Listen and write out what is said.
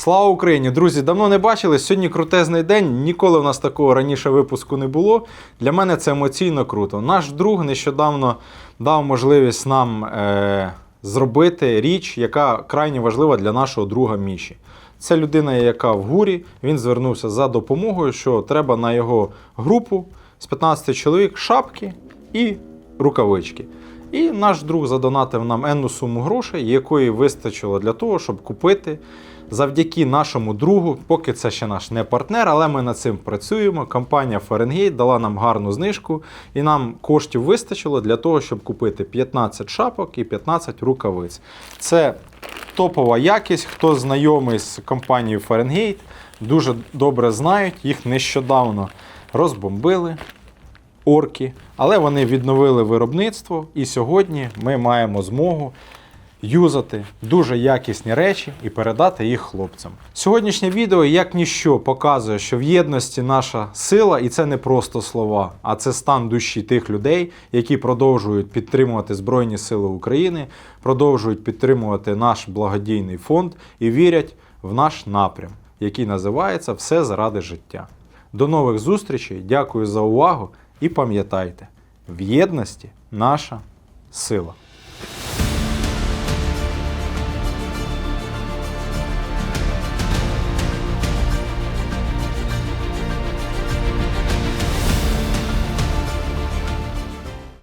Слава Україні! Друзі, давно не бачили. Сьогодні крутезний день. Ніколи в нас такого раніше випуску не було. Для мене це емоційно круто. Наш друг нещодавно дав можливість нам е- зробити річ, яка крайне важлива для нашого друга Міші. Це людина, яка в гурі. Він звернувся за допомогою, що треба на його групу з 15 чоловік шапки і рукавички. І наш друг задонатив нам енну суму грошей, якої вистачило для того, щоб купити завдяки нашому другу, поки це ще наш не партнер, але ми над цим працюємо. Компанія Фаренгейт дала нам гарну знижку, і нам коштів вистачило для того, щоб купити 15 шапок і 15 рукавиць. Це топова якість. Хто знайомий з компанією Фаренгейт, дуже добре знають. Їх нещодавно розбомбили орки, але вони відновили виробництво, і сьогодні ми маємо змогу юзати дуже якісні речі і передати їх хлопцям. Сьогоднішнє відео, як ніщо, показує, що в єдності наша сила, і це не просто слова, а це стан душі тих людей, які продовжують підтримувати Збройні Сили України, продовжують підтримувати наш благодійний фонд і вірять в наш напрям, який називається Все заради життя. До нових зустрічей, дякую за увагу і пам'ятайте, в єдності наша сила.